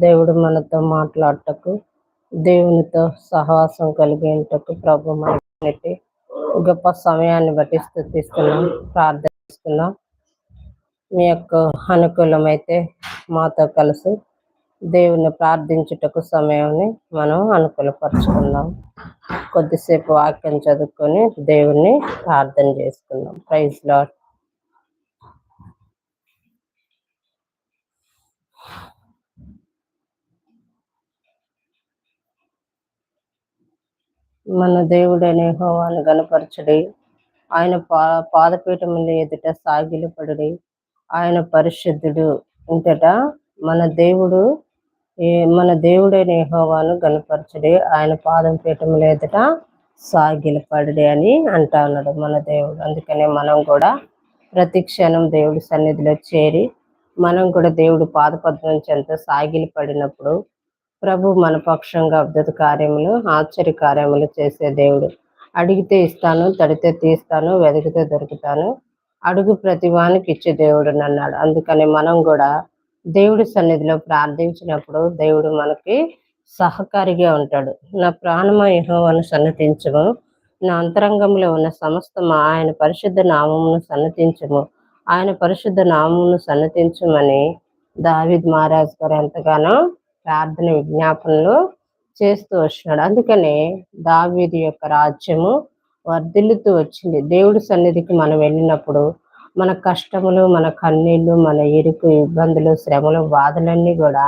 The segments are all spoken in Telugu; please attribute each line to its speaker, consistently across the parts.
Speaker 1: దేవుడు మనతో మాట్లాడటకు దేవునితో సహవాసం కలిగేటకు ప్రభు మనకి గొప్ప సమయాన్ని బట్టి స్థుతిస్తున్నాం ప్రార్థిస్తున్నాం. మీ యొక్క అనుకూలమైతే మాతో కలిసి దేవుని ప్రార్థించుటకు సమయాన్ని మనం అనుకూలపరుచుకుందాం. కొద్దిసేపు వాక్యం చదువుకొని దేవుణ్ణి ప్రార్థన చేసుకుందాం. ప్రైజ్ లాడ్ మన దేవుడనే హోవాను గనపరచుడి ఆయన పా పాదపీఠం ఎదుట సాగిలపడుడి. ఆయన పరిశుద్ధుడు ఇంతట మన దేవుడు మన దేవుడైన హోవాను గనపరచుడి ఆయన పాదం పీఠముల ఎదుట సాగిలపడుడి అని అంటా ఉన్నాడు మన దేవుడు. అందుకనే మనం కూడా ప్రతి క్షణం దేవుడి సన్నిధిలో చేరి మనం కూడా దేవుడు పాదపద్మం చెంత సాగిలి పడినప్పుడు ప్రభు మన పక్షంగా అద్భుత కార్యములు ఆశ్చర్య కార్యములు చేసే దేవుడు. అడిగితే ఇస్తాను తడితే తీస్తాను వెతికితే దొరుకుతాను. అడుగు ప్రతివానికి ఇచ్చే దేవుడు అన్నాడు అందుకని మనం కూడా దేవుడి సన్నిధిలో ప్రార్థించినప్పుడు దేవుడు మనకి సహకారిగా ఉంటాడు. నా ప్రాణమ యహోవను సన్నతించము. నా అంతరంగంలో ఉన్న సమస్తము ఆయన పరిశుద్ధ నామమును సన్నతించము. ఆయన పరిశుద్ధ నామమును సన్నతించమని దావిద్ మహారాజ్ గారు ఎంతగానో ప్రార్థన విజ్ఞాపనలు చేస్తూ వచ్చినాడు. అందుకనే దావీది యొక్క రాజ్యము వర్ధిల్లుతూ వచ్చింది. దేవుడి సన్నిధికి మనం వెళ్ళినప్పుడు మన కష్టములు మన కన్నీళ్ళు మన ఇరుకు ఇబ్బందులు శ్రమలు బాధలన్నీ కూడా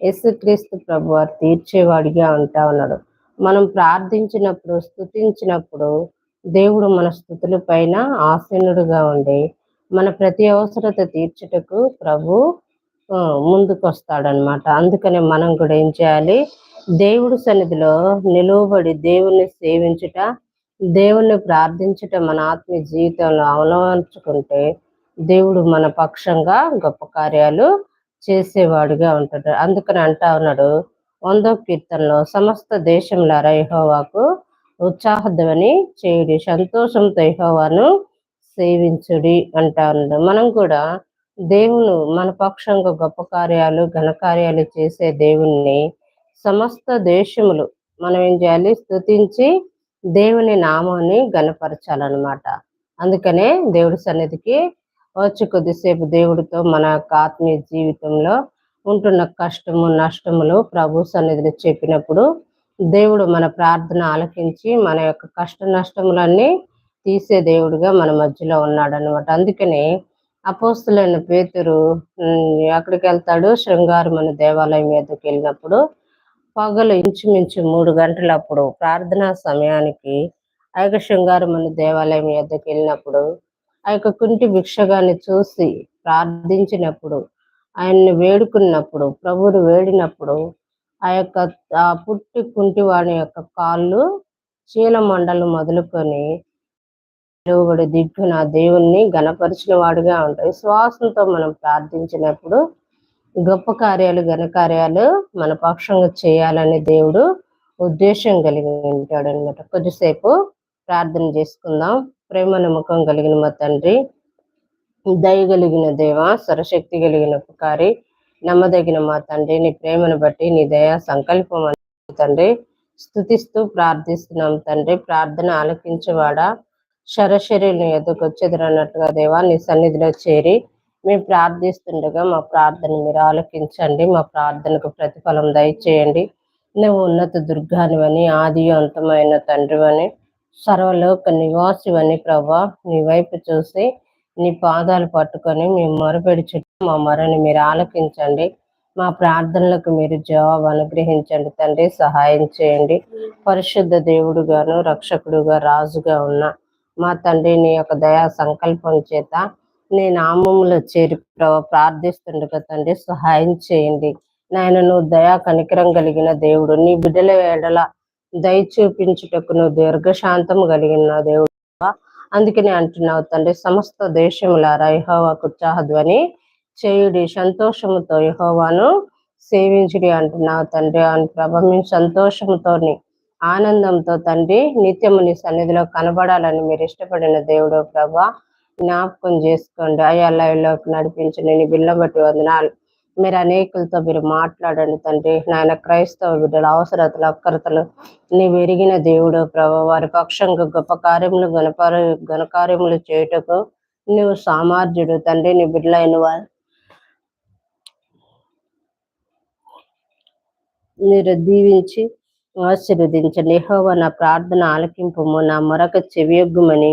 Speaker 1: యేసుక్రీస్తు ప్రభు వారు తీర్చేవాడిగా ఉంటా ఉన్నాడు. మనం ప్రార్థించినప్పుడు స్థుతించినప్పుడు దేవుడు మన స్థుతుల పైన ఆసీనుడుగా ఉండి మన ప్రతి అవసరత తీర్చుటకు ప్రభు ముందుకు వస్తాడనమాట అందుకనే మనం కూడా ఏం చేయాలి? దేవుడి సన్నిధిలో నిలువబడి దేవుణ్ణి సేవించుట దేవుణ్ణి ప్రార్థించుట మన ఆత్మీయ జీవితంలో అవలంబించుకుంటే దేవుడు మన పక్షంగా గొప్ప కార్యాలు చేసేవాడుగా ఉంటాడు. అందుకని అంటా ఉన్నాడు వందో కీర్తనలో సమస్త దేశంలో రైహోవాకు ఉత్సాహధ్వని చేయుడి సంతోషంతో యహోవాను సేవించుడి అంటా ఉన్నాడు. మనం కూడా దేవుడు మన పక్షంగా గొప్ప కార్యాలు ఘనకార్యాలు చేసే దేవుణ్ణి సమస్త దేశములు మనం ఏం చేయాలి? స్థుతించి దేవుని నామాన్ని గణపరచాలన్నమాట అందుకనే దేవుడి సన్నిధికి వచ్చి కొద్దిసేపు దేవుడితో మన యొక్క ఆత్మీయ జీవితంలో ఉంటున్న కష్టము నష్టములు ప్రభు సన్నిధిని చెప్పినప్పుడు దేవుడు మన ప్రార్థన ఆలకించి మన యొక్క కష్ట నష్టములన్నీ తీసే దేవుడిగా మన మధ్యలో ఉన్నాడు అనమాట అందుకనే అపోస్తులైన పేతురు ఎక్కడికి వెళ్తాడు. శృంగారం అనే దేవాలయం మీదకి వెళ్ళినప్పుడు పగలు ఇంచుమించు మూడు గంటలప్పుడు ప్రార్థనా సమయానికి ఆ యొక్క శృంగారం అనే దేవాలయం మీదకి వెళ్ళినప్పుడు ఆ యొక్క కుంటి భిక్షగాన్ని చూసి ప్రార్థించినప్పుడు ఆయన్ని వేడుకున్నప్పుడు ప్రభువుని వేడినప్పుడు ఆ యొక్క ఆ పుట్టి కుంటి వాడి యొక్క కాళ్ళు చీల మండలు మొదలుకొని దేవుడు దిగ్గున దేవుణ్ణి గణపరిచిన వాడుగా ఉంటాయి విశ్వాసంతో మనం ప్రార్థించినప్పుడు గొప్ప కార్యాలు ఘనకార్యాలు మన పక్షంగా చేయాలని దేవుడు ఉద్దేశం కలిగి ఉంటాడు అనమాట కొద్దిసేపు ప్రార్థన చేసుకుందాం. ప్రేమ నమ్మకం కలిగిన మా తండ్రి దయ కలిగిన దేవ సరశక్తి కలిగిన పుకారి నమ్మదగిన మా తండ్రి నీ ప్రేమను బట్టి నీ దయ సంకల్పం తండ్రి స్థుతిస్తూ ప్రార్థిస్తున్నాం తండ్రి. ప్రార్థన ఆలకించేవాడా? శరశరీరం ఎదుకొచ్చేదరన్నట్టుగా దేవా నీ సన్నిధిలో చేరి మేము ప్రార్థిస్తుండగా మా ప్రార్థన మీరు ఆలకించండి మా ప్రార్థనకు ప్రతిఫలం దయచేయండి. నువ్వు ఉన్నత దుర్గానివని ఆది అంతమైన తండ్రివని సర్వలోక నివాసివని ప్రభా నీ వైపు చూసి నీ పాదాలు పట్టుకొని మేము మొరపెడి చుట్టూ మా మొరని మీరు ఆలకించండి. మా ప్రార్థనలకు మీరు జవాబు అనుగ్రహించండి. తండ్రి సహాయం చేయండి. పరిశుద్ధ దేవుడుగాను రక్షకుడుగా రాజుగా ఉన్న మా తండ్రి నీ యొక్క దయా సంకల్పం చేత నీ నామములో చేరి ప్రార్థిస్తుండగా తండ్రి సహాయం చేయండి. నాయన నువ్వు దయా కనికరం కలిగిన దేవుడు. నీ బిడ్డల వేడల దయ చూపించుటకు నువ్వు దీర్ఘశాంతం కలిగిన దేవుడు. అందుకని అంటున్నావు తండ్రి సమస్త దేశములారా యహోవాకు ఉత్సాహధ్వని చేయుడి సంతోషముతో యహోవాను సేవించుడి అంటున్నావు తండ్రి. అని ప్రభ మేము సంతోషంతోని ఆనందంతో తండ్రి నిత్యము నీ సన్నిధిలో కనబడాలని మీరు ఇష్టపడిన దేవుడు ప్రభా జ్ఞాపకం చేసుకోండి. అయ్యా లైవ్లోకి నడిపించి నేను బిల్లం బట్టి వందనాలు. మీరు అనేకులతో మీరు మాట్లాడండి తండ్రి. నాయన క్రైస్తవ బిడ్డల అవసరతలు అక్కరతలు నీవు ఎరిగిన దేవుడు ప్రభు వారి పక్షంగా గొప్ప కార్యములు గణపర ఘనకార్యములు చేయుటకు నువ్వు సామర్థ్యుడు తండ్రి. నీ బిడ్డలైన వారు మీరు దీవించి ఆశీర్వదించండి. యెహోవా నా ప్రార్థన ఆలకింపము. నా మొరక చెవియొగ్గుమని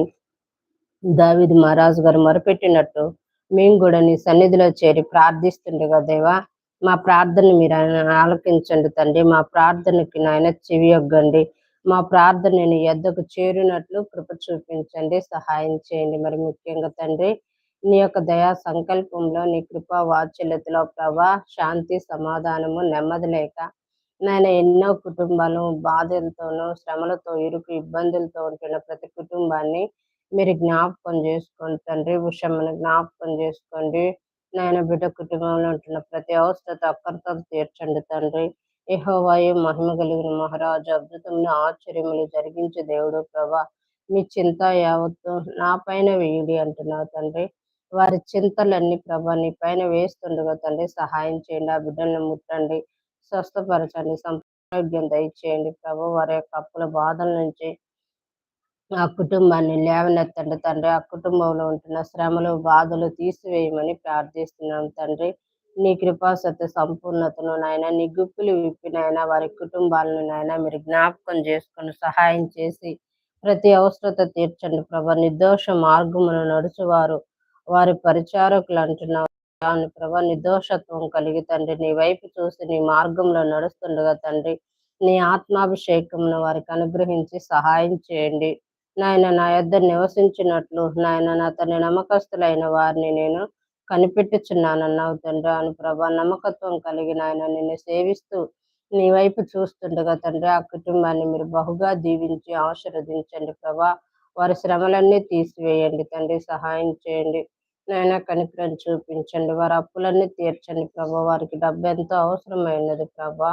Speaker 1: దావిద్ మహారాజు గారు మొరపెట్టినట్టు మేము కూడా నీ సన్నిధిలో చేరి ప్రార్థిస్తుండగా దేవా మా ప్రార్థన మీరు ఆయన ఆలకించండి తండ్రి. మా ప్రార్థనకి నాయన చెవియొగ్గండి. మా ప్రార్థనని ఎద్దకు చేరినట్లు కృప చూపించండి. సహాయం చేయండి. మరి ముఖ్యంగా తండ్రి నీ యొక్క దయా సంకల్పంలో నీ కృప వాత్సల్యతలో ప్రభా శాంతి సమాధానము నెమ్మది లేక నాయన ఎన్నో కుటుంబాలు బాధలతోనూ శ్రమలతో ఇరుకు ఇబ్బందులతో ఉంటున్న ప్రతి కుటుంబాన్ని మీరు జ్ఞాపకం చేసుకోండి తండ్రి ఉషమ్మను జ్ఞాపకం చేసుకోండి. నాయన బిడ్డ కుటుంబంలో ఉంటున్న ప్రతి అవసరత అక్కర్తలు తీర్చండి తండ్రి. యహోవాయు మహిమ కలిగిన మహారాజు అద్భుతమైన ఆశ్చర్యములు జరిగించే దేవుడు ప్రభా. మీ చింత యావత్తు నా పైన వేయుడి అంటున్నావు తండ్రి. వారి చింతలన్నీ ప్రభా నీ పైన వేస్తుండగా తండ్రి సహాయం చేయండి. ఆ బిడ్డల్ని ముట్టండి. స్వస్థపరచండి సంప్రోగ్యం దయచేయండి. ప్రభు వారి యొక్క అప్పుల బాధల నుంచి ఆ కుటుంబాన్ని లేవనెత్తండి తండ్రి. ఆ కుటుంబంలో ఉంటున్న శ్రమలు బాధలు తీసివేయమని ప్రార్థిస్తున్నాం తండ్రి. నీ కృపాసత్య సంపూర్ణతను నాయన నీ గుప్పులు విప్పినైనా వారి కుటుంబాలను నాయన మీరు జ్ఞాపకం చేసుకొని సహాయం చేసి ప్రతి అవసరత తీర్చండి ప్రభా. నిర్దోష మార్గమును నడుచువారు. వారి పరిచారకులు అంటున్నారు దాని ప్రభా నిర్దోషత్వం కలిగి తండ్రి. నీ వైపు చూసి నీ మార్గంలో నడుస్తుండగా తండ్రి నీ ఆత్మాభిషేకమును వారికి అనుగ్రహించి సహాయం చేయండి. నాయన నా యొద్ద నివసించినట్లు నాయన నా తన నమ్మకస్తులైన వారిని నేను కనిపెట్టుచున్నానన్నావు తండ్రి. అని ప్రభా నమ్మకత్వం కలిగిన ఆయన నిన్ను సేవిస్తూ నీ వైపు చూస్తుండగా తండ్రి ఆ కుటుంబాన్ని మీరు బహుగా దీవించి ఆశీర్వదించండి ప్రభా. వారి శ్రమలన్నీ తీసివేయండి తండ్రి సహాయం చేయండి. నాయన కనికరం చూపించండి. వారి అప్పులన్నీ తీర్చండి ప్రభా. వారికి డబ్బు ఎంతో అవసరమైనది ప్రభా.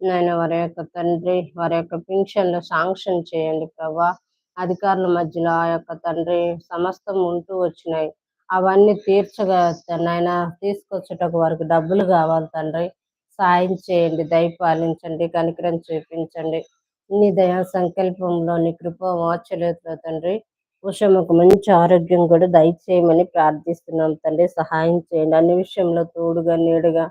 Speaker 1: నాయన వారి యొక్క తండ్రి వారి యొక్క పింఛన్లు శాంక్షన్ చేయండి ప్రభా. అధికారుల మధ్యలో ఆ యొక్క తండ్రి సమస్తం ఉంటూ వచ్చినాయి. అవన్నీ తీర్చగా నాయన తీసుకొచ్చుటకు వారికి డబ్బులు కావాలి తండ్రి. సాయం చేయండి దయపాలించండి కనికరం చూపించండి. నీ దయా సంకల్పంలో నీ కృప వాచలేదు తండ్రి ఉషమకు మంచి ఆరోగ్యం కూడా దయచేయమని ప్రార్థిస్తున్నాం తండ్రి. సహాయం చేయండి. అన్ని విషయంలో తోడుగా నీడుగా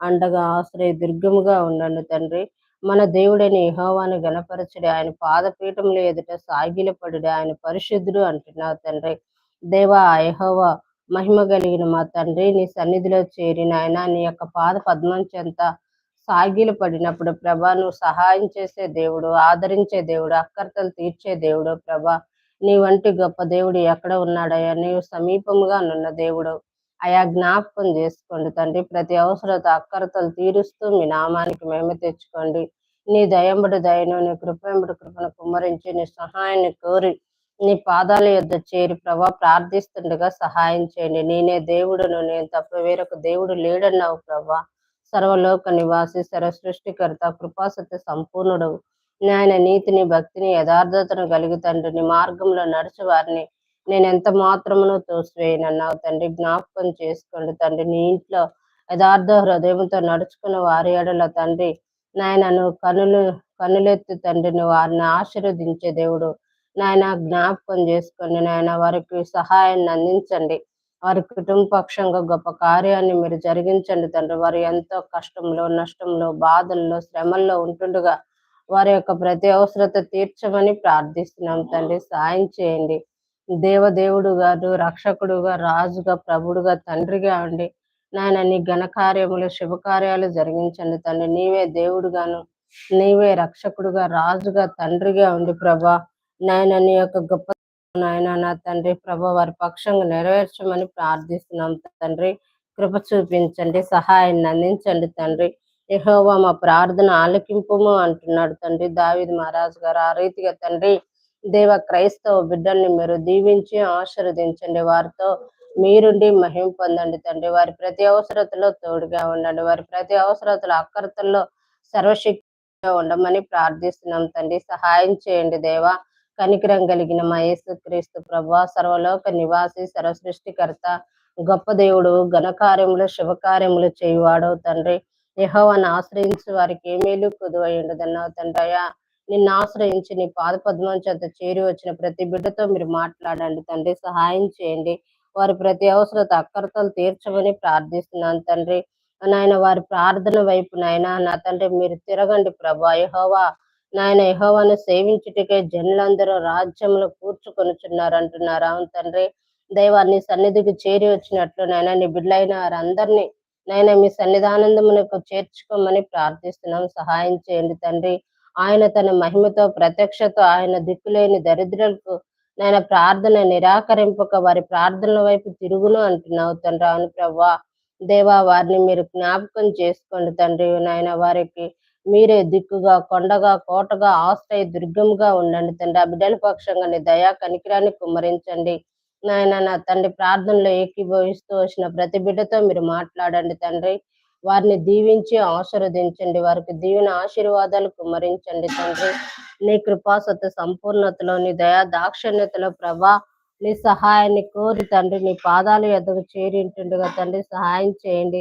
Speaker 1: అండగా ఆశ్రయ దుర్గముగా ఉండండి తండ్రి. మన దేవుడని యహోవాను గణపరచుడి. ఆయన పాదపీఠంలో ఎదుట సాగిలపడుడి. ఆయన పరిశుద్ధుడు అంటున్నావు తండ్రి. దేవా యెహోవా మహిమ కలిగిన మా తండ్రి. నీ సన్నిధిలో చేరిన ఆయన నీ యొక్క పాద పద్మం చెంత సాగిలు పడినప్పుడు ప్రభా నువ్వు సహాయం చేసే దేవుడు ఆదరించే దేవుడు అక్కర్తలు తీర్చే దేవుడు ప్రభా. నీ వంటి గొప్ప దేవుడు ఎక్కడ ఉన్నాడయ్యా? నీవు సమీపముగా నున్న దేవుడు. అయా జ్ఞాపకం చేసుకోండి తండ్రి. ప్రతి అవసరత అక్కరతలు తీరుస్తూ మీ నామానికి మేమ తెచ్చుకోండి. నీ దయంబడి దయను నీ కృపంబడి కృపను కుమ్మరించి నీ సహాయాన్ని కోరి నీ పాదాల యొద్ద చేరి ప్రభా ప్రార్థిస్తుండగా సహాయం చేయండి. నేనే దేవుడును నేను తప్ప వేరొక దేవుడు లేడన్నావు ప్రభా. సర్వలోక నివాసి సర్వ సృష్టికర్త కృపాసత్య సంపూర్ణుడు. నాయన నీతిని భక్తిని యథార్థతను కలిగి తండ్రిని మార్గంలో నడిచి వారిని నేను ఎంత మాత్రమునో తోసివేయనన్నావు తండ్రి. జ్ఞాపకం చేసుకోండి తండ్రి. నీ ఇంట్లో యథార్థ హృదయంతో నడుచుకున్న వారి ఏడల తండ్రి నాయన నువ్వు కనులు కనులెత్తి తండ్రి నువ్వు వారిని ఆశీర్వదించే దేవుడు. నాయన జ్ఞాపకం చేసుకోండి నాయన వారికి సహాయాన్ని అందించండి. వారి కుటుంబ పక్షంగా గొప్ప కార్యాన్ని మీరు జరిగించండి తండ్రి. వారు ఎంతో కష్టంలో నష్టంలో బాధల్లో శ్రమల్లో ఉంటుండగా వారి యొక్క ప్రతి అవసరత తీర్చమని ప్రార్థిస్తున్నాం తండ్రి. సాయం చేయండి. దేవదేవుడు గారు రక్షకుడుగా రాజుగా ప్రభుడుగా తండ్రిగా ఉండి నాయన నీ ఘనకార్యములు శుభకార్యాలు జరిగించండి తండ్రి. నీవే దేవుడుగాను నీవే రక్షకుడుగా రాజుగా తండ్రిగా ఉండి ప్రభా. నాయన నీ యొక్క గొప్ప నాయన నా తండ్రి ప్రభా వారి పక్షంగా నెరవేర్చమని ప్రార్థిస్తున్నాం తండ్రి. కృప చూపించండి సహాయాన్ని అందించండి తండ్రి. యహోవా మా ప్రార్థన ఆలకింపుము అంటున్నాడు తండ్రి దావిద్ మహారాజు గారు. ఆ రీతిగా తండ్రి దేవ క్రైస్తవ బిడ్డల్ని మీరు దీవించి ఆశీర్వదించండి. వారితో మీరుండి మహిం పొందండి తండ్రి. వారి ప్రతి అవసరతలో తోడుగా ఉండండి. వారి ప్రతి అవసరతలో అక్కరతల్లో సర్వశక్తిగా ఉండమని ప్రార్థిస్తున్నాం తండ్రి. సహాయం చేయండి దేవా. కనికరం కలిగిన మా యేసుక్రీస్తు ప్రభా సర్వలోక నివాసి సర్వ సృష్టికర్త గొప్ప దేవుడు ఘనకార్యములు శుభకార్యములు చేయువాడవు తండ్రి. యహోవాను ఆశ్రయించి వారికి ఏమేలు మేలు కుదువై ఉండదన్నావు తండ్రి నిన్ను ఆశ్రయించి నీ పాద పద్మం చేత చేరి వచ్చిన ప్రతి బిడ్డతో మీరు మాట్లాడండి తండ్రి. సహాయం చేయండి. వారి ప్రతి అవసరత అక్కరతలు తీర్చమని ప్రార్థిస్తున్నాను తండ్రి. నాయన వారి ప్రార్థన వైపు నాయన నా తండ్రి మీరు తిరగండి ప్రభా. యహోవా నాయన యహోవాను సేవించుటకే జనులందరూ రాజ్యంలో కూర్చుకొనుచున్నారు అంటున్నారు. అవును తండ్రి. దైవాన్ని సన్నిధికి చేరి వచ్చినట్లు నాయన నీ బిడ్డలైన వారందరినీ నైనా మీ సన్నిధానందమునకు చేర్చుకోమని ప్రార్థిస్తున్నాం. సహాయం చేయండి తండ్రి. ఆయన తన మహిమతో ప్రత్యక్షతో ఆయన దిక్కులేని దరిద్రులకు నాయన ప్రార్థన నిరాకరింపక వారి ప్రార్థనల వైపు తిరుగును అంటున్నావు తండ్రి. అవును ప్రవ్వా దేవా వారిని మీరు జ్ఞాపకం చేసుకోండి తండ్రి. నాయన వారికి మీరే దిక్కుగా కొండగా కోటగా ఆశ్రయ దుర్గంగా ఉండండి తండ్రి. ఆ బిడ్డల పక్షంగా దయా కనికిరాన్ని కుమ్మరించండి. నాయన నా తండ్రి ప్రార్థనలో ఏకీభవిస్తూ వచ్చిన ప్రతి బిడ్డతో మీరు మాట్లాడండి తండ్రి. వారిని దీవించి ఆశీర్వదించండి. వారికి దీవెన ఆశీర్వాదాలు కుమరించండి తండ్రి. నీ కృపాసత సంపూర్ణతలో నీ దయా దాక్షిణ్యతలో ప్రభా నీ సహాయాన్ని కోరి తండ్రి నీ పాదాలు ఎద్దకు చేరింటుండగా తండ్రి సహాయం చేయండి.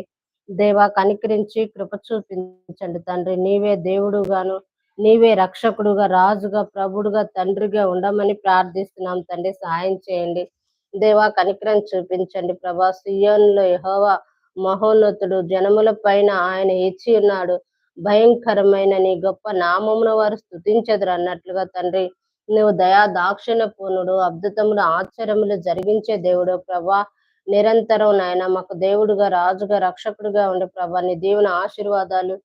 Speaker 1: దేవా కనికరించి కృప చూపించండి తండ్రి. నీవే దేవుడుగాను నీవే రక్షకుడుగా రాజుగా ప్రభుడుగా తండ్రిగా ఉండమని ప్రార్థిస్తున్నాం తండ్రి. సహాయం చేయండి. దేవా కనికరం చూపించండి ప్రభా. సియోన్లో యహోవా మహోన్నతుడు జనముల పైన ఆయన ఇచ్చి ఉన్నాడు. భయంకరమైన నీ గొప్ప నామమును వారు స్థుతించదురు అన్నట్లుగా తండ్రి. నువ్వు దయా దాక్షిణ పూనుడు అద్భుతములు ఆశ్చర్యములు జరిగించే దేవుడు ప్రభా. నిరంతరం నాయన మాకు దేవుడుగా రాజుగా రక్షకుడుగా ఉండే ప్రభా. నీ దీవెన ఆశీర్వాదాలు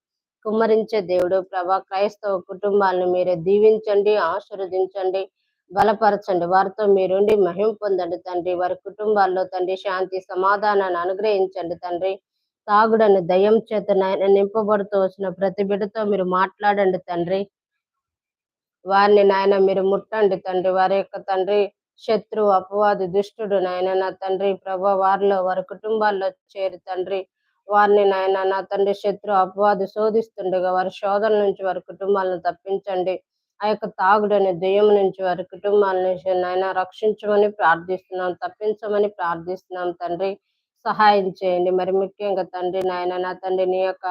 Speaker 1: కుమ్మరించే దేవుడు ప్రభా. క్రైస్తవ కుటుంబాలను మీరే దీవించండి ఆశీర్వదించండి. బలపరచండి. వారితో మీరుండి మహిమ పొందండి తండ్రి. వారి కుటుంబాల్లో తండ్రి శాంతి సమాధానాన్ని అనుగ్రహించండి తండ్రి. తాగుడని దయం చేత నాయన నింపబడుతూ వచ్చిన ప్రతి బిడ్డతో మీరు మాట్లాడండి తండ్రి. వారిని నాయన మీరు ముట్టండి తండ్రి. వారి యొక్క తండ్రి శత్రువు అపవాది దుష్టుడు నాయన నా తండ్రి ప్రభా వారిలో వారి కుటుంబాల్లో చేరి తండ్రి. వారిని నాయన నా తండ్రి శత్రు అపవాది శోధిస్తుండగా వారి శోధన నుంచి వారి కుటుంబాలను తప్పించండి. ఆ యొక్క తాగుడని దెయ్యం నుంచి వారి కుటుంబాల నుంచి నాయన రక్షించమని ప్రార్థిస్తున్నాం తప్పించమని ప్రార్థిస్తున్నాం. తండ్రి సహాయం చేయండి. మరి ముఖ్యంగా తండ్రి నాయన నా తండ్రి నీ యొక్క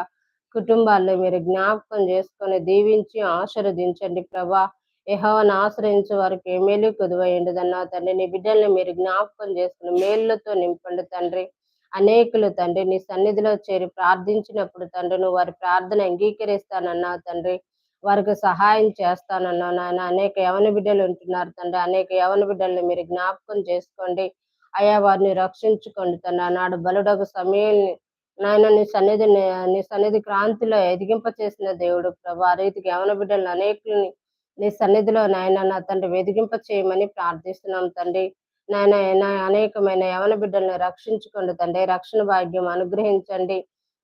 Speaker 1: కుటుంబాల్లో మీరు జ్ఞాపకం చేసుకొని దీవించి ఆశీర్వదించండి ప్రభా. యహోవను ఆశ్రయించే వారికి ఏ మేలు కుదువయండి అన్నా తండ్రి నీ బిడ్డల్ని మీరు జ్ఞాపకం చేసుకుని మేళ్ళతో నింపండి తండ్రి. అనేకులు తండ్రి నీ సన్నిధిలో చేరి ప్రార్థించినప్పుడు తండ్రి నువ్వు వారి ప్రార్థన అంగీకరిస్తానన్నావు తండ్రి. వారికి సహాయం చేస్తానన్నా నాయన. అనేక యవన బిడ్డలు ఉంటున్నారు తండ్రి. అనేక యవన బిడ్డల్ని మీరు జ్ఞాపకం చేసుకోండి. అయ్యా వారిని రక్షించుకోండి తండ్రి. ఆనాడు బలుడకు సమయాన్ని నాయన నీ సన్నిధి నీ సన్నిధి క్రాంతిలో ఎదిగింప చేసిన దేవుడు ప్రభా. ఆ రీతికి యవన బిడ్డలను అనేకుల్ని నీ సన్నిధిలో నాయన నా తండ్రి వెదిగింప చేయమని ప్రార్థిస్తున్నాం తండ్రి. నాయన నా అనేకమైన యవన బిడ్డలను రక్షించుకోండి తండ్రి. రక్షణ భాగ్యం అనుగ్రహించండి.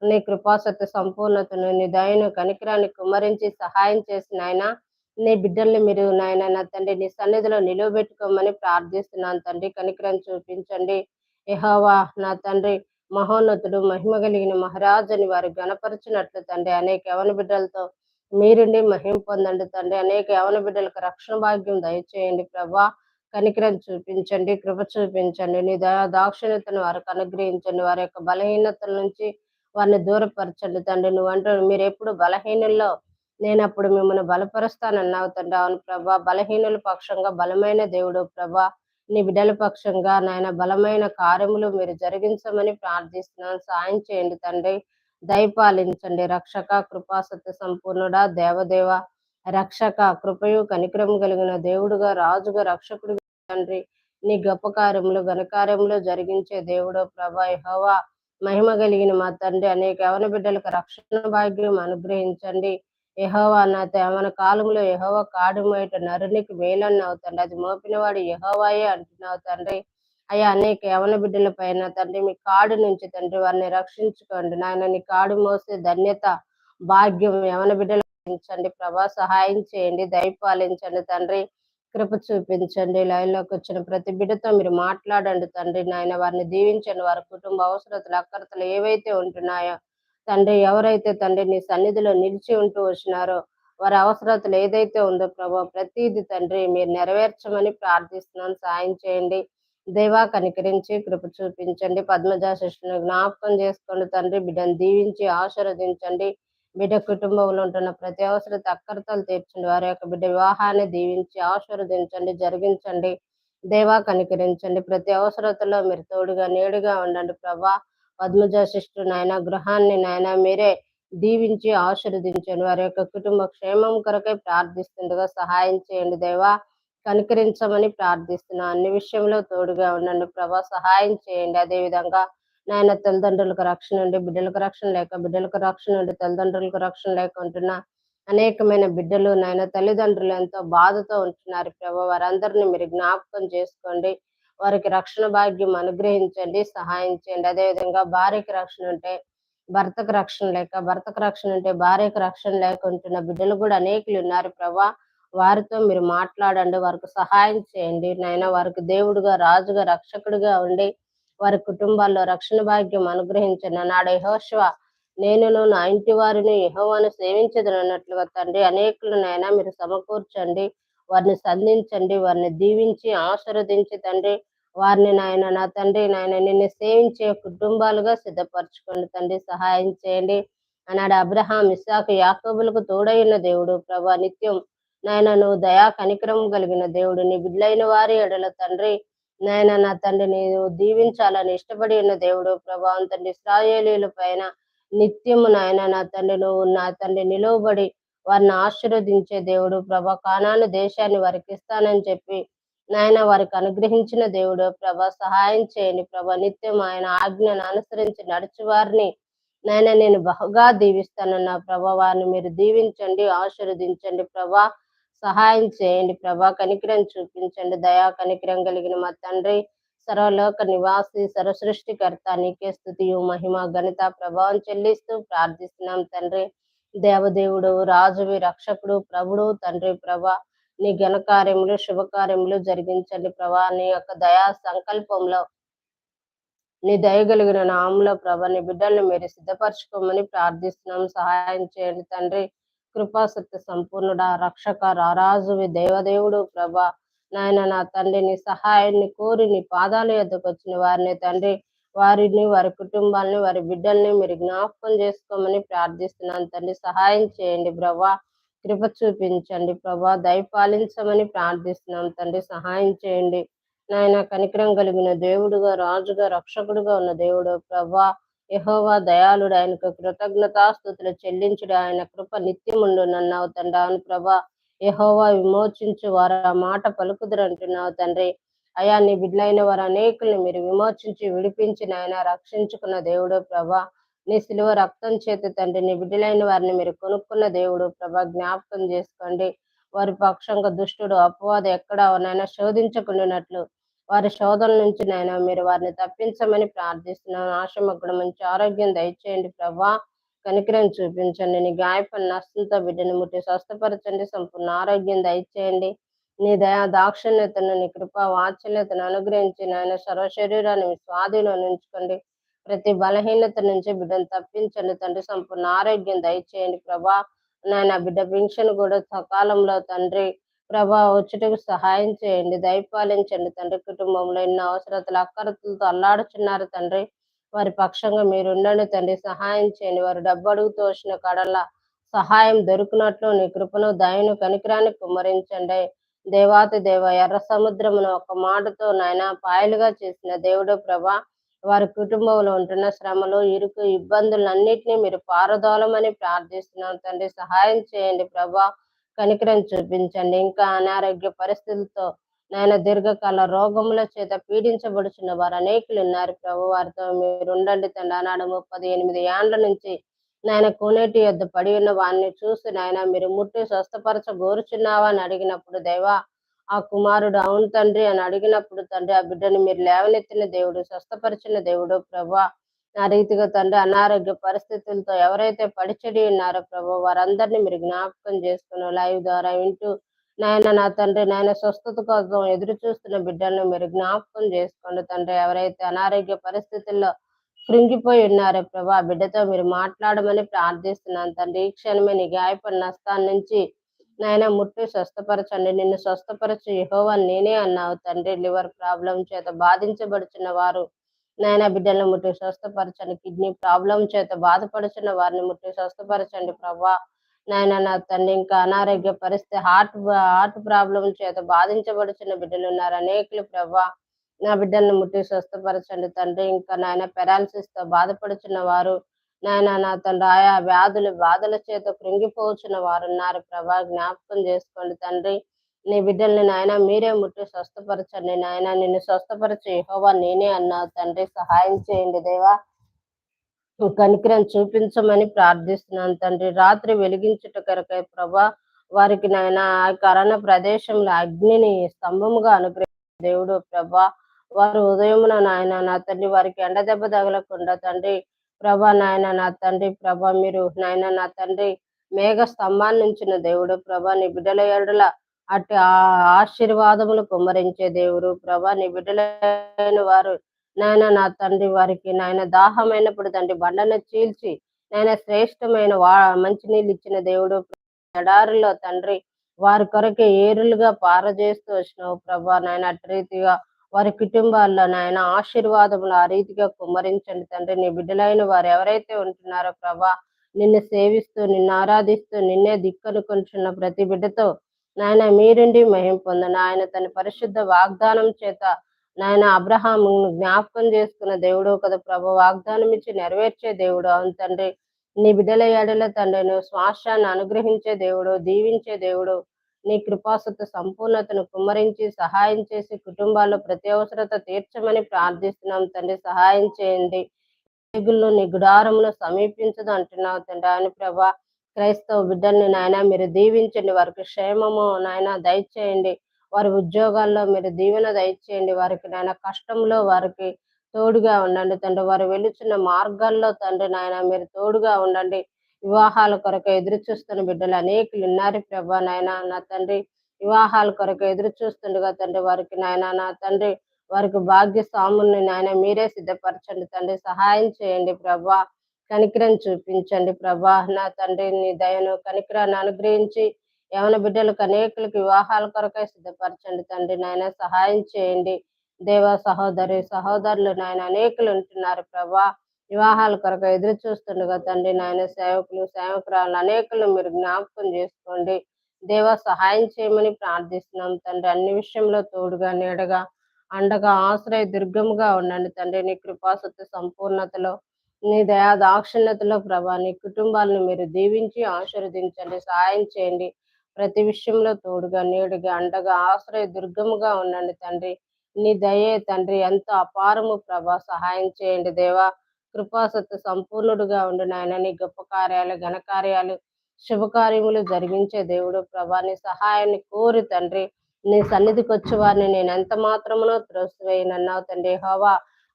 Speaker 1: నీ కృపాసత్య సంపూర్ణతను నీ దయను కనికరాన్ని కుమ్మరించి సహాయం చేసిన ఆయన నీ బిడ్డల్ని మీరు నాయన నా తండ్రి నీ సన్నిధిలో నిలువబెట్టుకోమని ప్రార్థిస్తున్నాను తండ్రి. కనికరం చూపించండి. ఎహోవా నా తండ్రి మహోన్నతుడు మహిమ కలిగిన మహారాజుని వారు గణపరిచినట్లు తండ్రి. అనేక యవన బిడ్డలతో మీరుండి మహిమ పొందండి తండ్రి. అనేక యవన బిడ్డలకు రక్షణ భాగ్యం దయచేయండి ప్రభా. కనికరం చూపించండి కృప చూపించండి. నీ దయా దాక్షిణ్యతను వారికి అనుగ్రహించండి. వారి యొక్క బలహీనతల నుంచి వారిని దూరపరచండి తండ్రి. నువ్వు అంటూ మీరు ఎప్పుడు బలహీనుల్లో నేను అప్పుడు మిమ్మల్ని బలపరుస్తానన్నావు తండ్రి అవును ప్రభా బలహీనుల పక్షంగా బలమైన దేవుడు ప్రభా నీ బిడ్డల పక్షంగా నాయన బలమైన కార్యములు మీరు జరిగించమని ప్రార్థిస్తున్నాను. సాయం చేయండి తండ్రి దయపాలించండి రక్షక కృపాసత్య సంపూర్ణుడా దేవదేవ రక్షక కృపయు కనికరము కలిగిన దేవుడుగా రాజుగా రక్షకుడు తండ్రి నీ గొప్ప కార్యములు ఘనకార్యములు జరిగించే దేవుడు ప్రభా యహోవా. మహిమ కలిగిన మా తండ్రి. అనేక యవన బిడ్డలకు రక్షణ భాగ్యం అనుగ్రహించండి. యహోవా నా తేమన కాలంలో యెహోవా కాడుమేట నరునికి మేలన్నావు తండ్రి. అది మోపినవాడు యహోవాయే అంటున్నావు తండ్రి. అయ్యా అనేక యవన బిడ్డల పైన తండ్రి మీ కాడు నుంచి తండ్రి వారిని రక్షించుకోండి. నాయన నీ కాడు మోసే ధన్యత భాగ్యం యవన బిడ్డలు ప్రభా సహాయం చేయండి. దయపాలించండి తండ్రి. కృప చూపించండి. లైన్లోకి వచ్చిన ప్రతి బిడ్డతో మీరు మాట్లాడండి తండ్రి నాయన. వారిని దీవించండి. వారి కుటుంబ అవసరతలు అక్కరతలు ఏవైతే ఉంటున్నాయో తండ్రి ఎవరైతే తండ్రి నీ సన్నిధిలో నిలిచి ఉంటూ వచ్చినారో వారి అవసరతలు ఏదైతే ఉందో ప్రభా ప్రతిది తండ్రి మీరు నెరవేర్చమని ప్రార్థిస్తున్నాను. సాయం చేయండి. దేవా కనికరించి కృప చూపించండి. పద్మజా శిష్యుని జ్ఞాపకం చేసుకోండి తండ్రి. బిడ్డను దీవించి ఆశీర్వదించండి. బిడ్డ కుటుంబంలో ఉంటున్న ప్రతి అవసరత అక్కరతలు తీర్చండి. వారి యొక్క బిడ్డ వివాహాన్ని దీవించి ఆశీర్వదించండి జరిగించండి దేవా కనికరించండి. ప్రతి అవసరతలో మీరు తోడుగా నేడుగా ఉండండి. ప్రభా పద్మజ శిష్టు నాయన గృహాన్ని నాయన మీరే దీవించి ఆశీర్వదించండి. వారి యొక్క కుటుంబ క్షేమం కొరకై ప్రార్థిస్తుండగా సహాయం చేయండి. దేవా కనికరించమని ప్రార్థిస్తున్నాను అన్ని విషయంలో తోడుగా ఉండండి. ప్రభా సహాయం చేయండి. అదే విధంగా నాయన తల్లిదండ్రులకు రక్షణ ఉండి బిడ్డలకు రక్షణ లేక బిడ్డలకు రక్షణ ఉండి తల్లిదండ్రులకు రక్షణ లేక ఉంటున్న అనేకమైన బిడ్డలు నాయన తల్లిదండ్రులు ఎంతో బాధతో ఉంటున్నారు. ప్రభా వారందరినీ మీరు జ్ఞాపకం చేసుకోండి. వారికి రక్షణ భాగ్యం అనుగ్రహించండి సహాయం చేయండి. అదేవిధంగా భార్యకి రక్షణ ఉంటే భర్తకు రక్షణ లేక భర్తకు రక్షణ ఉంటే భార్యకు రక్షణ లేకుంటున్న బిడ్డలు కూడా అనేకులు ఉన్నారు. ప్రభా వారితో మీరు మాట్లాడండి వారికి సహాయం చేయండి. నాయన వారికి దేవుడుగా రాజుగా రక్షకుడిగా ఉండి వారి కుటుంబాల్లో రక్షణ భాగ్యం అనుగ్రహించిన. నాడు యహోశివ నేనును నా ఇంటి వారిని యహోవాను సేవించదనన్నట్లుగా తండ్రి అనేకులు మీరు సమకూర్చండి వారిని సంధించండి వారిని దీవించి ఆశీర్వదించి తండ్రి వారిని నాయన నా తండ్రి నాయన నిన్ను సేవించే కుటుంబాలుగా సిద్ధపరచుకోండి తండ్రి సహాయం చేయండి అన్నాడు అబ్రహాం. ఇసాకు యాకోబులకు తోడైన దేవుడు ప్రభా నిత్యం నాయన నువ్వు దయా కనికరం కలిగిన దేవుడు నీ బిడ్డలైన వారి ఎడల తండ్రి నాయన నా తండ్రి నీవు దీవించాలని ఇష్టపడి ఉన్న దేవుడు ప్రభావం తండ్రి ఇస్రాయేలీల పైన నిత్యము నాయన నా తండ్రి నువ్వు నా తండ్రి నిలువబడి వారిని ఆశీర్వదించే దేవుడు ప్రభా. కానాను దేశాన్ని వారికి ఇస్తానని చెప్పి నాయన వారికి అనుగ్రహించిన దేవుడు ప్రభా. సహాయం చేయండి ప్రభా. నిత్యం ఆయన ఆజ్ఞను అనుసరించి నడిచి వారిని నాయన నేను బహుగా దీవిస్తానన్నా ప్రభా. వారిని మీరు దీవించండి ఆశీర్వదించండి ప్రభా. సహాయం చేయండి. ప్రభా కనికరం చూపించండి. దయా కనికరం కలిగిన మా తండ్రి సర్వలోక నివాసి సర్వసృష్టికర్త నీకే స్థుతియు మహిమ ఘనత ప్రభావం చెల్లిస్తూ ప్రార్థిస్తున్నాం తండ్రి. దేవదేవుడు రాజువి రక్షకుడు ప్రభుడు తండ్రి ప్రభా నీ ఘనకార్యములు శుభకార్యములు జరిగించండి ప్రభా. నీ యొక్క దయా సంకల్పంలో నీ దయగలిగిన నామంలో ప్రభ నీ బిడ్డల్ని మీరు సిద్ధపరచుకోమని ప్రార్థిస్తున్నాం. సహాయం చేయండి తండ్రి. కృపాసక్తి సంపూర్ణుడా రక్షక రారాజువి దేవదేవుడు ప్రభా. నాయన నా తండ్రి నీ సహాయాన్ని కోరి నీ పాదాల ఎద్దకు వచ్చిన వారిని తండ్రి వారిని వారి కుటుంబాలని వారి బిడ్డల్ని మీరు జ్ఞాపకం చేసుకోమని ప్రార్థిస్తున్నాను. తండ్రి సహాయం చేయండి ప్రభా. కృప చూపించండి ప్రభా. దయపాలించమని ప్రార్థిస్తున్నాం తండ్రి సహాయం చేయండి. నాయన కనికరం కలిగిన దేవుడుగా రాజుగా రక్షకుడుగా ఉన్న దేవుడు ప్రభా. యహోవా దయాళుడు. ఆయనకు కృతజ్ఞతాస్థుతులు చెల్లించుడు. ఆయన కృప నిత్యముండు నన్నావు తండ్రి. ప్రభా యహోవా విమోచించు వారు ఆ మాట పలుకుదురు అంటున్నావు తండ్రి. అయా నీ బిడ్డలైన వారు అనేకుల్ని మీరు విమోచించి విడిపించి నాయన రక్షించుకున్న దేవుడు ప్రభా. నీ సిలువ రక్తం చేతి తండ్రి నీ బిడ్డలైన వారిని మీరు కొనుక్కున్న దేవుడు ప్రభా. జ్ఞాపకం చేసుకోండి. వారి పక్షంగా దుష్టుడు అపవాదం ఎక్కడ నైనా శోధించకుండానట్లు వారి శోధన నుంచి నైనా మీరు వారిని తప్పించమని ప్రార్థిస్తున్నాను. ఆశమగ్గుడు మంచి ఆరోగ్యం దయచేయండి ప్రభా. కనికరం చూపించండి. నీ గాయపడిన నష్టంతో బిడ్డను ముట్టి స్వస్థపరచండి. సంపూర్ణ ఆరోగ్యం దయచేయండి. నీ దయా దాక్షిణ్యతను నీ కృప వాత్సల్యతను అనుగ్రహించి నాయన సర్వ శరీరాన్ని మీ స్వాధీనం ఉంచుకోండి. ప్రతి బలహీనత నుంచి బిడ్డను తప్పించండి. తండ్రి సంపూర్ణ ఆరోగ్యం దయచేయండి ప్రభా. నాయన బిడ్డ పింఛన్ కూడా సకాలంలో తండ్రి ప్రభా వచ్చుటకు సహాయం చేయండి. దయపాలించండి తండ్రి. కుటుంబంలో ఎన్నో అవసరతలు అక్కరతలతో అల్లాడుచున్నారు తండ్రి. వారి పక్షంగా మీరు ఉండండి తండ్రి. సహాయం చేయండి. వారు డబ్బు అడుగుతూ వచ్చిన కడల సహాయం దొరికినట్లు నీ కృపను దయను కనికరాన్ని కుమ్మరించండి. దేవాతి దేవ ఎర్ర సముద్రమును ఒక మాటతో నాయన పాయలుగా చేసిన దేవుడు ప్రభా వారి కుటుంబంలో ఉంటున్న శ్రమలు ఇరుకు ఇబ్బందులన్నింటినీ మీరు పారదోలమని ప్రార్థిస్తున్నాను తండ్రి. సహాయం చేయండి ప్రభా. కనికరం చూపించండి. ఇంకా అనారోగ్య పరిస్థితులతో నాయన దీర్ఘకాల రోగముల చేత పీడించబడుచున్న వారు అనేకులు ఉన్నారు. ప్రభు వారితో మీరు ఉండండి తండ్రి. ఆనాడు ముప్పది ఎనిమిది ఏండ్ల నుంచి నాయన కోనేటి యొద్ద పడి ఉన్న వారిని చూసి నాయన మీరు ముట్టి స్వస్థపరచ గోరుచున్నావా అని అడిగినప్పుడు దేవా ఆ కుమారుడు అవును తండ్రి అని అడిగినప్పుడు తండ్రి ఆ బిడ్డను మీరు లేవనెత్తిన దేవుడు స్వస్థపరిచిన దేవుడు ప్రభా నా రీతిగా తండ్రి అనారోగ్య పరిస్థితులతో ఎవరైతే పడిచెడి ఉన్నారో ప్రభు వారందరినీ మీరు జ్ఞాపకం చేసుకుని లైవ్ ద్వారా వింటూ నాయన నా తండ్రి నాయన స్వస్థత కోసం ఎదురు చూస్తున్న బిడ్డలను మీరు జ్ఞాపకం చేసుకోండి తండ్రి. ఎవరైతే అనారోగ్య పరిస్థితుల్లో కృంగిపోయి ఉన్నారో ప్రభా బిడ్డతో మీరు మాట్లాడమని ప్రార్థిస్తున్నాను తండ్రి. ఈ క్షణమే నీ గాయపడిన నష్టాన్ని నుంచి నాయన ముట్టి స్వస్థపరచండి. నిన్ను స్వస్థపరచు యెహోవా నేనే అన్నావు తండ్రి. లివర్ ప్రాబ్లం చేత బాధించబడుచున్న వారు నాయన బిడ్డలను ముట్టి స్వస్థపరచండి. కిడ్నీ ప్రాబ్లం చేత బాధపడుచున్న వారిని ముట్టి స్వస్థపరచండి ప్రభా. నాయన నా తండ్రి ఇంకా అనారోగ్య పరిస్థితి హార్ట్ హార్ట్ ప్రాబ్లం చేత బాధించబడుచున్న బిడ్డలు ఉన్నారు అనేకులు ప్రభా. నా బిడ్డలను ముట్టి స్వస్థపరచండి తండ్రి. ఇంకా నాయన పెరాలసిస్తో బాధపడుచున్న వారు నాయన నా తండ్రి ఆయా వ్యాధులు బాధల చేత కృంగిపోచున్న వారు ఉన్నారు ప్రభా. జ్ఞాపకం చేసుకోండి తండ్రి. నీ బిడ్డల్ని నాయన మీరే ముట్టి స్వస్థపరచండి నాయన. నిన్ను స్వస్థపరచు యహోవా నేనే అన్నావు తండ్రి. సహాయం చేయండి దేవా. కనికరం చూపించమని ప్రార్థిస్తున్నాను తండ్రి. రాత్రి వెలిగించుట కొరకై ప్రభా వారికి నాయన ఆ కరణ ప్రదేశంలో అగ్నిని స్తంభముగా అనుగ్రహ దేవుడు ప్రభా వారు ఉదయమున నాయన నా తండ్రి వారికి ఎండ దెబ్బ తగలకుండా తండ్రి ప్రభా నాయన నా తండ్రి ప్రభా మీరు నాయన నా తండ్రి మేఘ స్తంభాన్ని నుంచిన దేవుడు ప్రభా నీ బిడ్డల ఎడల అటు ఆ ఆశీర్వాదములు కుమ్మరించే దేవుడు. ప్రభా నీ బిడ్డలైన వారు నాయన నా తండ్రి వారికి నాయన దాహమైనప్పుడు తండ్రి బండను చీల్చి నాయన శ్రేష్టమైన వా మంచినీళ్ళు ఇచ్చిన దేవుడు. ఎడారిలో తండ్రి వారి కొరకే ఏరులుగా పారజేస్తూ వచ్చినావు ప్రభా నాయన. అటు రీతిగా వారి కుటుంబాల్లో నాయన ఆశీర్వాదములు ఆ రీతిగా కుమ్మరించండి తండ్రి. నీ బిడ్డలైన వారు ఎవరైతే ఉంటున్నారో ప్రభా నిన్ను సేవిస్తూ నిన్ను ఆరాధిస్తూ నిన్నే దిక్కనుకొంచున్న ప్రతి బిడ్డతో నాయన మీరుండి మహిం పొందను ఆయన తన పరిశుద్ధ వాగ్దానం చేత నాయన అబ్రహాము జ్ఞాపకం చేసుకున్న దేవుడు కదా ప్రభు వాగ్దానం ఇచ్చి నెరవేర్చే దేవుడు అవును తండ్రి. నీ బిడ్డల ఏడల తండ్రి నువ్వు శ్వాసాన్ని అనుగ్రహించే దేవుడు దీవించే దేవుడు నీ కృపాసత సంపూర్ణతను కుమ్మరించి సహాయం చేసి కుటుంబాల్లో ప్రతి అవసరత తీర్చమని ప్రార్థిస్తున్నాం తండ్రి. సహాయం చేయండి. నీ గుడారమును సమీపించదు అంటున్నావు తండ్రి. అని ప్రభా క్రైస్తవ బిడ్డల్ని నాయన మీరు దీవించండి. వారికి క్షేమము నాయన దయచేయండి. వారి ఉద్యోగాల్లో మీరు దీవెన దయచేయండి. వారికి నాయన కష్టంలో వారికి తోడుగా ఉండండి తండ్రి. వారు వెలుచున్న మార్గాల్లో తండ్రి నాయన మీరు తోడుగా ఉండండి. వివాహాల కొరకు ఎదురు చూస్తున్న బిడ్డలు అనేకులు ఉన్నారు ప్రభా నాయన. నా తండ్రి వివాహాల కొరకు ఎదురు చూస్తుండగా తండ్రి వారికి నాయన నా తండ్రి వారికి భాగ్య స్వాముల్ని నాయన మీరే సిద్ధపరచండి. తండ్రి సహాయం చేయండి ప్రభా. కనికరం చూపించండి. ప్రభా నా తండ్రి నీ దయను కనికరాన్ని అనుగ్రహించి యవన బిడ్డలకు అనేకులకు వివాహాల కొరకై సిద్ధపరచండి. తండ్రి నాయన సహాయం చేయండి. దేవ సహోదరి సహోదరులు నాయన అనేకులు ఉంటున్నారు ప్రభా. వివాహాల కొరకు ఎదురు చూస్తుండగా తండ్రి నాయన సేవకులు సేవకురాలు అనేకులు మీరు జ్ఞాపకం చేసుకోండి. దేవ సహాయం చేయమని ప్రార్థిస్తున్నాం. తండ్రి అన్ని విషయంలో తోడుగా నీడగా అండగా ఆశ్రయ దుర్గముగా ఉండండి. తండ్రి నీ కృపాసత్వ సంపూర్ణతలో నీ దయా దాక్షిణ్యతలో ప్రభా నీ కుటుంబాలను మీరు దీవించి ఆశీర్వదించండి సహాయం చేయండి. ప్రతి విషయంలో తోడుగా నీడుగా అండగా ఆశ్రయ దుర్గముగా ఉండండి తండ్రి. నీ దయే తండ్రి ఎంతో అపారము ప్రభా సహాయం చేయండి దేవా. కృపాసత్తు సంపూర్ణుడుగా ఉండు నాయన నీ గొప్ప కార్యాలు ఘనకార్యాలు శుభకార్యములు జరిగించే దేవుడు ప్రభా నీ సహాయాన్ని కోరి తండ్రి. నీ సన్నిధికి వచ్చే వారిని నేను ఎంత మాత్రమునో త్రోసివేయనన్నావు తండ్రి హోవా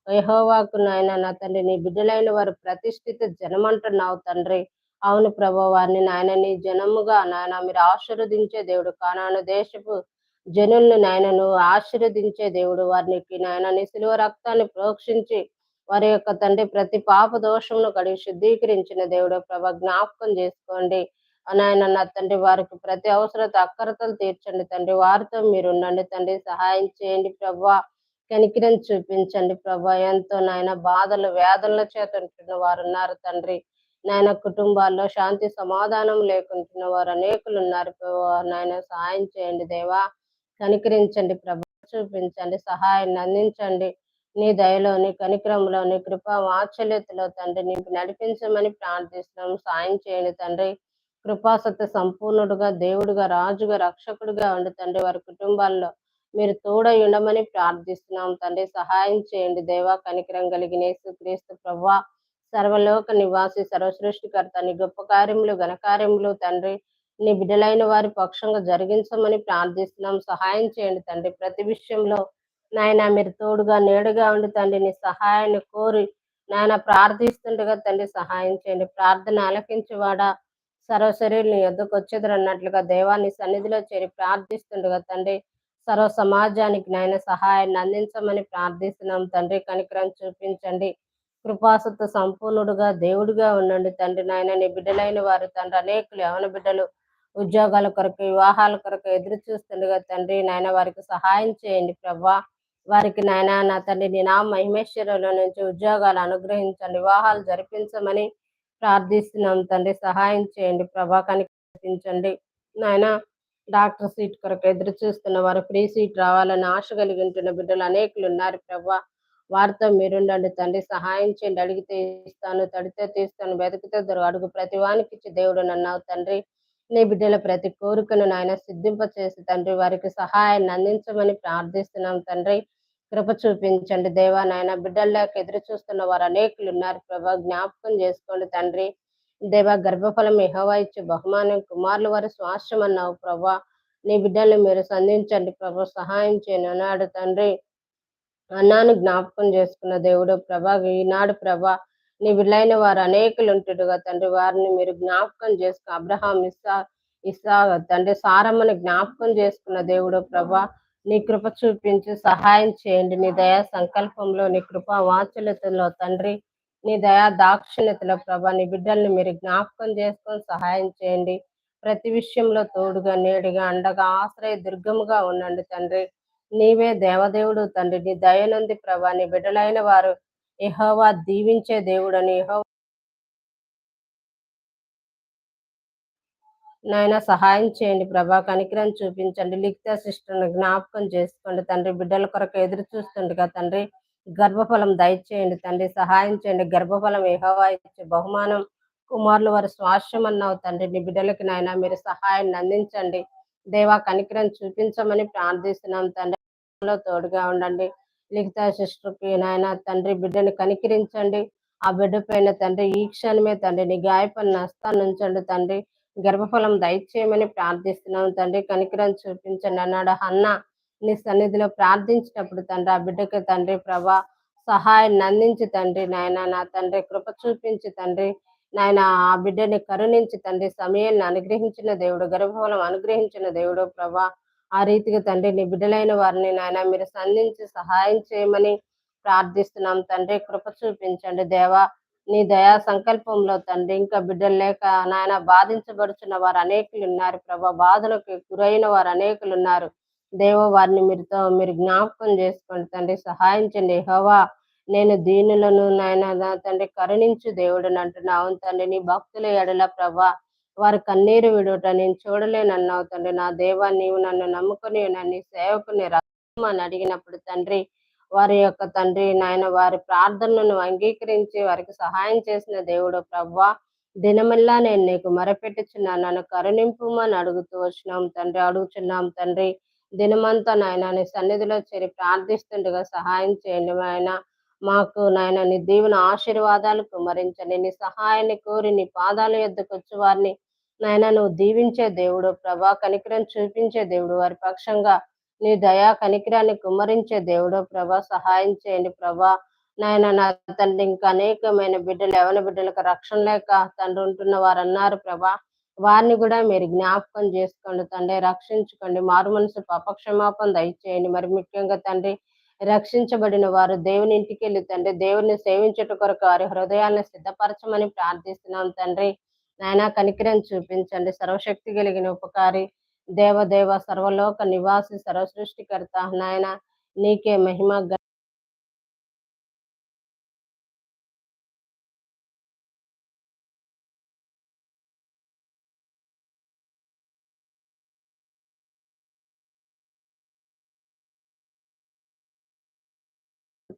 Speaker 1: యహోవాకు నాయన నా తండ్రి నీ బిడ్డలైన వారు ప్రతిష్ఠిత జనమంటున్నావు తండ్రి. అవును ప్రభా వారిని నాయన నీ జనముగా నాయన మీరు ఆశీర్వదించే దేవుడు. కానాను దేశపు జనుల్ని నాయన నువ్వు ఆశీర్వదించే దేవుడు. వారికి నాయన నీ సిలువ రక్తాన్ని ప్రోక్షించి వారి యొక్క తండ్రి ప్రతి పాప దోషమును కడిగి శుద్ధీకరించిన దేవుడు ప్రభ జ్ఞాపకం చేసుకోండి. నాయన నా తండ్రి వారికి ప్రతి అవసరత అక్కరతలు తీర్చండి తండ్రి. వారితో మీరు ఉండండి తండ్రి. సహాయం చేయండి ప్రభా. కనికిరం చూపించండి ప్రభా. ఎంతో నాయన బాధలు వేదనల చేత ఉంటున్న వారు ఉన్నారు తండ్రి. నాయన కుటుంబాల్లో శాంతి సమాధానం లేకుంటున్న వారు అనేకులు ఉన్నారు ప్రభా. నాయన సహాయం చేయండి దేవా. కనికరించండి ప్రభా. చూపించండి సహాయాన్ని అందించండి. నీ దయలోని కనికరంలోని కృప వాత్సల్యతలో తండ్రి నీకు నడిపించమని ప్రార్థిస్తున్నాం. సాయం చేయండి తండ్రి. కృపాసత్య సంపూర్ణుడుగా దేవుడుగా రాజుగా రక్షకుడుగా ఉండి తండ్రి. వారి కుటుంబాల్లో మీరు తోడై ఉండమని ప్రార్థిస్తున్నాం తండ్రి. సహాయం చేయండి. దేవా కనికరం కలిగిన క్రీస్తు ప్రభా సర్వలోక నివాసి సర్వసృష్టికర్త నీ గొప్ప కార్యములు ఘనకార్యములు తండ్రి నీ బిడ్డలైన వారి పక్షంగా జరిగించమని ప్రార్థిస్తున్నాం. సహాయం చేయండి తండ్రి. ప్రతి విషయంలో నాయన మీరు తోడుగా నేడుగా ఉండి తండ్రి నీ సహాయాన్ని కోరి నాయన ప్రార్థిస్తుండగా తండ్రి సహాయం చేయండి. ప్రార్థన ఆలకించేవాడా? సర్వశరీరుని ఎద్దుకు వచ్చేదరు అన్నట్లుగా దేవాన్ని సన్నిధిలో చేరి ప్రార్థిస్తుండగా తండ్రి సర్వ సమాజానికి నాయన సహాయాన్ని అందించమని ప్రార్థిస్తున్నాం. తండ్రి కనికరం చూపించండి. కృపాసత్వ సంపూర్ణుడుగా దేవుడిగా ఉండండి. తండ్రి నాయన నీ బిడ్డలైన వారు తండ్రి అనేకులు యవన బిడ్డలు ఉద్యోగాల కొరకు వివాహాల కొరకు ఎదురు చూస్తుండగా తండ్రి నాయన వారికి సహాయం చేయండి ప్రభా. వారికి నాయన నా తండ్రి నీ నా మహిమేశ్వరంలో నుంచి ఉద్యోగాలు అనుగ్రహించండి. వివాహాలు జరిపించమని ప్రార్థిస్తున్నాం. తండ్రి సహాయం చేయండి ప్రభా. కనిపించండి నాయన డాక్టర్ సీట్ కొరకు ఎదురు చూస్తున్న వారు ఫ్రీ సీట్ రావాలని ఆశ కలిగి ఉంటున్న బిడ్డలు అనేకులు ఉన్నారు. ప్రభా వారితో మీరుండండి తండ్రి. సహాయం చేయండి. అడిగితే ఇస్తాను తడితే తీస్తాను వెతికితే దొరు అడుగు ప్రతి వానికి ఇచ్చి దేవుడు నన్నావు తండ్రి. నీ బిడ్డల ప్రతి కోరికను నాయన సిద్ధింప చేసి తండ్రి. వారికి సహాయాన్ని అందించమని ప్రార్థిస్తున్నాం తండ్రి. కృప చూపించండి దేవా నాయన. బిడ్డల్లోకి ఎదురు చూస్తున్న వారు అనేకులు ఉన్నారు. ప్రభా జ్ఞాపకం చేసుకోండి తండ్రి. దేవా గర్భఫలం ఎహోవా ఇచ్చే బహుమానం కుమారులు వారి స్వాస్థ్యం అన్నావు ప్రభా. నీ బిడ్డల్ని మీరు సంధించండి ప్రభా సహాయం చేయను అన్నాడు తండ్రి. అన్నాను జ్ఞాపకం చేసుకున్న దేవుడు ప్రభా ఈనాడు ప్రభా నీ బిడ్డలైన వారు అనేకులు ఉంటుడుగా తండ్రి. వారిని మీరు జ్ఞాపకం చేసుకు అబ్రహాం ఇస్సా ఇస్సా తండ్రి సారమ్మని జ్ఞాపకం చేసుకున్న దేవుడు ప్రభా నీ కృప చూపించి సహాయం చేయండి. నీ దయా సంకల్పంలో నీ కృప వాచలతలో తండ్రి నీ దయా దాక్షిణ్యతలో ప్రభా నీ బిడ్డల్ని మీరు జ్ఞాపకం చేసుకొని సహాయం చేయండి. ప్రతి విషయంలో తోడుగా నేడుగా అండగా ఆశ్రయ దుర్గముగా ఉండండి తండ్రి. నీవే దేవదేవుడు తండ్రి. నీ దయనుంది ప్రభా నీ బిడ్డలైన వారు ఎహోవా దీవించే దేవుడని ఎహోవా నాయన సహాయం చేయండి ప్రభా కనికరం చూపించండి. లిఖిత సిస్టర్ని జ్ఞాపకం చేసుకోండి తండ్రి. బిడ్డల కొరకు ఎదురు చూస్తుండగా తండ్రి గర్భఫలం దయచేయండి తండ్రి సహాయం చేయండి. గర్భఫలం ఏహోవా ఇచ్చే బహుమానం కుమారులు వారి స్వాస్యం అన్నావు తండ్రి. నీ బిడ్డలకి నాయన మీరు సహాయాన్ని అందించండి. దేవా కనికరం చూపించమని ప్రార్థిస్తున్నాం తండ్రి. తోడుగా ఉండండి. లిఖిత సిస్టర్కి నాయన తండ్రి బిడ్డని కనికరించండి. ఆ బిడ్డ పైన తండ్రి ఈ క్షణమే తండ్రి నీ గాయపడిన నష్టాన్ని ఉంచండి తండ్రి. గర్భఫలం దయచేయమని ప్రార్థిస్తున్నాం తండ్రి. కనికరం చూపించండి అన్నాడు అన్న నీ సన్నిధిలో ప్రార్థించినప్పుడు తండ్రి ఆ బిడ్డకి తండ్రి ప్రభా సహాయాన్ని అందించి తండ్రి నాయన నా తండ్రి కృప చూపించి తండ్రి నాయన ఆ బిడ్డని కరుణించి తండ్రి సమయాన్ని అనుగ్రహించిన దేవుడు గర్భఫలం అనుగ్రహించిన దేవుడు ప్రభా ఆ రీతిగా తండ్రి నీ బిడ్డలైన వారిని నాయన మీరు సంధించి సహాయం చేయమని ప్రార్థిస్తున్నాం. తండ్రి కృప చూపించండి దేవా నీ దయా సంకల్పంలో తండ్రి ఇంకా బిడ్డలు లేక నాయన బాధించబడుచున్న వారు అనేకులు ఉన్నారు ప్రభా బాధలకు గురైన వారు అనేకులు ఉన్నారు. దేవ వారిని మీరుతో మీరు జ్ఞాపకం చేసుకోండి. తండ్రి సహాయించండి హోవా నేను దీనులను నాయన తండ్రి కరుణించు దేవుడు అంటున్నావు. తండ్రి నీ భక్తుల ఎడల ప్రభా వారి కన్నీరు విడుట నేను చూడలేనన్నావు. తండ్రి నా దేవా నీవు నన్ను నమ్ముకుని నన్ను సేవకుని రమ్మని అడిగినప్పుడు తండ్రి వారి యొక్క తండ్రి నాయన వారి ప్రార్థనలను అంగీకరించి వారికి సహాయం చేసిన దేవుడు ప్రవ్వా దినమల్లా నేను నీకు మరపెట్టుచున్నాను. నన్ను కరుణింపుమని అడుగుతూ వచ్చినాం తండ్రి అడుగుచున్నాం తండ్రి. దినమంతా నాయన నీ సన్నిధిలో చేరి ప్రార్థిస్తుండగా సహాయం చేయండి ఆయన మాకు నాయన నీ దీవున ఆశీర్వాదాలు కుమరించండి. నీ సహాయాన్ని కోరి నీ పాదాల యొద్దకు వచ్చి వారిని నాయన నువ్వు దీవించే దేవుడు ప్రభా కనికరం చూపించే దేవుడు వారి పక్షంగా నీ దయా కనికిరాన్ని కుమరించే దేవుడు ప్రభా సహాయం చేయండి ప్రభా. నాయన నా తండ్రి ఇంకా అనేకమైన బిడ్డలు ఎవరి బిడ్డలకు రక్షణ లేక తండ్రి ఉంటున్న వారు అన్నారు ప్రభా. వారిని కూడా మీరు జ్ఞాపకం చేసుకోండి తండ్రి రక్షించుకోండి. మారు మనసు పాపక్షమాపం దయచేయండి. మరి ముఖ్యంగా తండ్రి రక్షించబడిన వారు దేవుని ఇంటికి వెళ్ళి తండ్రి దేవుని సేవించుట కొరకు వారి హృదయాలను సిద్ధపరచమని ప్రార్థిస్తున్నాం తండ్రి. నాయన కనికిరం చూపించండి. సర్వశక్తి కలిగిన ఉపకారి దేవదేవ సర్వలోక నివాసి సర్వసృష్టికర్త. నాయన నీకే మహిమ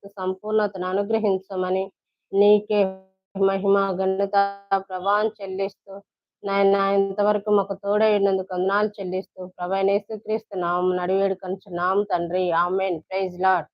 Speaker 1: సంపూర్ణతను అనుగ్రహించమని నీకే మహిమ ఘనత ప్రభావం చెల్లిస్తూ నాయన ఇంతవరకు మాకు తోడైనందుకు వందనాలు చెల్లిస్తూ ప్రభా నేసుక్రీస్తు నామం నడివేడు నామం తండ్రి. ఆమెన్. Praise lord